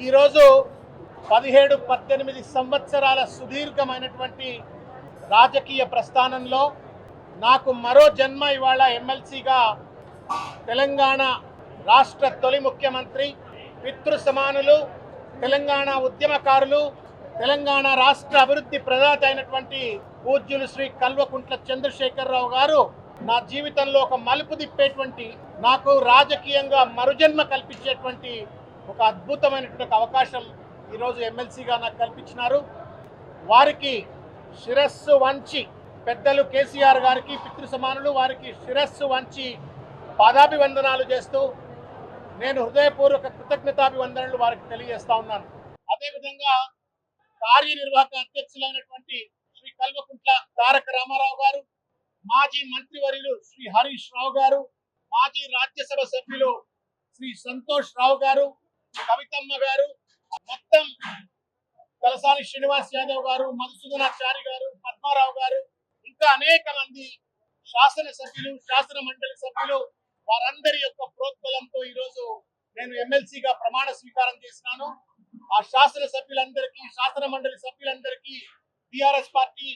ఈరోజు పదిహేడు పద్దెనిమిది సంవత్సరాల సుదీర్ఘమైనటువంటి రాజకీయ ప్రస్థానంలో నాకు మరో జన్మ ఇవాళ ఎమ్మెల్సీగా తెలంగాణ రాష్ట్ర తొలి ముఖ్యమంత్రి పితృ సమానులు తెలంగాణ ఉద్యమకారులు తెలంగాణ రాష్ట్ర అభివృద్ధి ప్రదాత అయినటువంటి పూజ్యులు శ్రీ కల్వకుంట్ల చంద్రశేఖరరావు గారు నా జీవితంలో ఒక మలుపు తిప్పేటువంటి నాకు రాజకీయంగా మరుజన్మ కల్పించేటువంటి ఒక అద్భుతమైనటువంటి అవకాశం ఈరోజు ఎమ్మెల్సీగా నాకు కల్పించినారు. వారికి శిరస్సు వంచి పెద్దలు కేసీఆర్ గారికి పితృ సమానులు వారికి శిరస్సు వంచి పాదాభివందనాలు చేస్తూ నేను హృదయపూర్వక కృతజ్ఞతాభివందనలు వారికి తెలియజేస్తా ఉన్నాను. అదేవిధంగా కార్యనిర్వాహక అధ్యక్షులైనటువంటి శ్రీ కల్వకుంట్ల తారక రామారావు గారు మాజీ మంత్రివర్యులు శ్రీ హరీష్ రావు గారు మాజీ రాజ్యసభ సభ్యులు శ్రీ సంతోష్ రావు గారు కవితమ్మ గారు మొత్తం తలసాని శ్రీనివాస్ యాదవ్ గారు మధుసూదనాచారి గారు పద్మారావు గారు ఇంకా అనేక మంది శాసనసభ్యులు శాసన మండలి సభ్యులు వారందరి యొక్క ప్రోత్బలంతో ఈరోజు నేను ఎమ్మెల్సీగా ప్రమాణ స్వీకారం చేసినాను. ఆ శాసన సభ్యులందరికీ శాసన మండలి సభ్యులందరికీ టిఆర్ఎస్ పార్టీ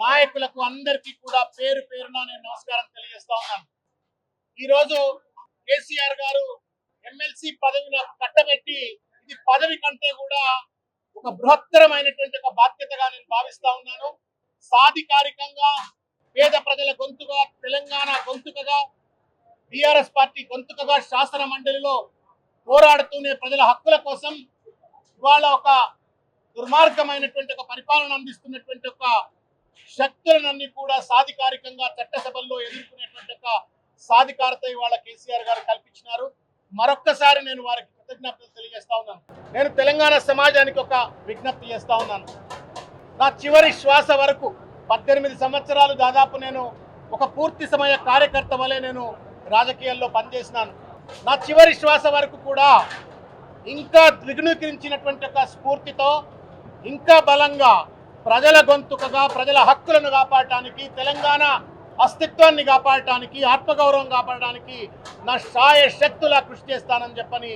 నాయకులకు అందరికీ కూడా పేరు పేరున నేను నమస్కారం తెలియజేస్తా ఉన్నాను. ఈరోజు కేసీఆర్ గారు కట్టబెట్టి ఇది పదవి కంటే కూడా ఒక బృహత్తరమైనటువంటి ఒక బాధ్యతగా నేను భావిస్తా ఉన్నాను. సాధికారికంగా పేద ప్రజల గొంతుగా తెలంగాణ గొంతుకగా టిఆర్ఎస్ పార్టీ గొంతుకగా శాసన మండలిలో పోరాడుతూనే ప్రజల హక్కుల కోసం ఇవాళ ఒక దుర్మార్గమైనటువంటి ఒక పరిపాలన అందిస్తున్నటువంటి ఒక శక్తులనన్నీ కూడా సాధికారికంగా చట్టసభల్లో ఎదుర్కొనేటువంటి ఒక సాధికారత ఇవాళ కేసీఆర్ గారు కల్పించినారు. మరొక్కసారి నేను వారికి కృతజ్ఞతలు తెలియజేస్తా ఉన్నాను. నేను తెలంగాణ సమాజానికి ఒక విజ్ఞప్తి చేస్తా ఉన్నాను. నా చివరి శ్వాస వరకు పద్దెనిమిది సంవత్సరాలు దాదాపు నేను ఒక పూర్తి సమయ కార్యకర్త వలె నేను రాజకీయాల్లో పనిచేసినాను. నా చివరి శ్వాస వరకు కూడా ఇంకా ద్విగుణీకరించినటువంటి ఒక స్ఫూర్తితో ఇంకా బలంగా ప్రజల గొంతుకగా ప్రజల హక్కులను కాపాడటానికి తెలంగాణ అస్తిత్వాన్ని కాపాడటానికి ఆత్మగౌరవం కాపాడడానికి నా సాయ శక్తులా కృషి చేస్తానని చెప్పని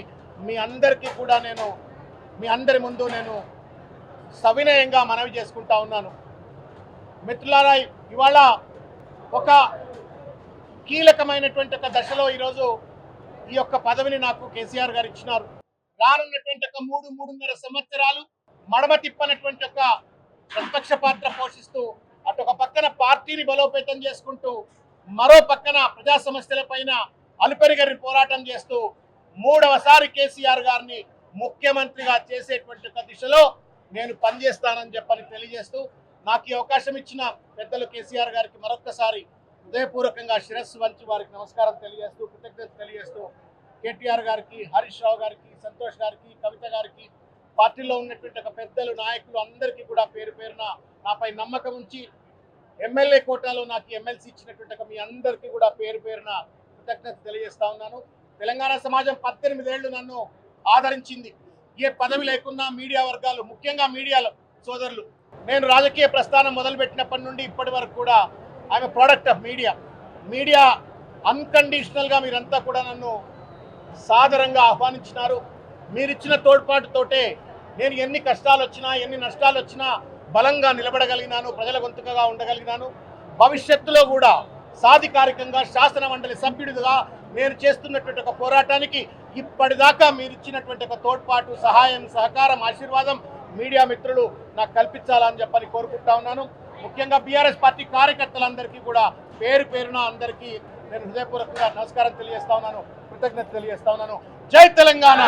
మీ అందరికీ కూడా నేను మీ అందరి ముందు నేను సవినయంగా మనవి చేసుకుంటా ఉన్నాను. మిత్రులారా ఇవాళ ఒక కీలకమైనటువంటి ఒక దశలో ఈరోజు ఈ యొక్క పదవిని నాకు కేసీఆర్ గారు ఇచ్చినారు. రానున్నటువంటి ఒక మూడు మూడున్నర సంవత్సరాలు మడమ తిప్పనటువంటి ఒక ప్రతిపక్ష పాత్ర పోషిస్తూ అటు ఒక పక్కన పార్టీని బలోపేతం చేసుకుంటూ మరో పక్కన ప్రజా సమస్యల పైన అలుపెరిగని పోరాటం చేస్తూ మూడవసారి కేసీఆర్ గారిని ముఖ్యమంత్రిగా చేసేటువంటి ఒక దిశలో నేను పనిచేస్తానని చెప్పని తెలియజేస్తూ నాకు ఈ అవకాశం ఇచ్చిన పెద్దలు కేసీఆర్ గారికి మరొక్కసారి హృదయపూర్వకంగా శిరస్సు వంచి వారికి నమస్కారం తెలియజేస్తూ కృతజ్ఞత తెలియజేస్తూ కేటీఆర్ గారికి హరీష్ రావు గారికి సంతోష్ గారికి కవిత గారికి పార్టీలో ఉన్నటువంటి ఒక పెద్దలు నాయకులు అందరికీ కూడా పేరు పేరున నాపై నమ్మకం ఉంచి ఎమ్మెల్యే కోటాలో నాకు ఎమ్మెల్సీ ఇచ్చినటువంటి ఒక మీ అందరికీ కూడా పేరు పేరున కృతజ్ఞత తెలియజేస్తా ఉన్నాను. తెలంగాణ సమాజం పద్దెనిమిదేళ్ళు నన్ను ఆదరించింది. ఏ పదవి లేకున్నా మీడియా వర్గాలు ముఖ్యంగా మీడియాలో సోదరులు. నేను రాజకీయ ప్రస్థానం మొదలుపెట్టినప్పటి నుండి ఇప్పటి వరకు కూడా IM product of media media అన్కండిషనల్గా మీరంతా కూడా నన్ను సాదరంగా ఆహ్వానించినారు. మీరిచ్చిన తోడ్పాటుతోటే నేను ఎన్ని కష్టాలు వచ్చినా ఎన్ని నష్టాలు వచ్చినా బలంగా నిలబడగలిగినాను ప్రజల గొంతుకగా ఉండగలిగినాను. భవిష్యత్తులో కూడా సాధికారికంగా శాసన మండలి సభ్యుడిగా నేను చేస్తున్నటువంటి ఒక పోరాటానికి ఇప్పటిదాకా మీరు ఇచ్చినటువంటి ఒక తోడ్పాటు సహాయం సహకారం ఆశీర్వాదం మీడియా మిత్రులు నాకు కల్పించాలని చెప్పని కోరుకుంటా ఉన్నాను. ముఖ్యంగా బీఆర్ఎస్ పార్టీ కార్యకర్తలందరికీ కూడా పేరు పేరున అందరికీ నేను హృదయపూర్వకంగా నమస్కారం తెలియజేస్తా ఉన్నాను కృతజ్ఞత తెలియజేస్తా ఉన్నాను. జై తెలంగాణ!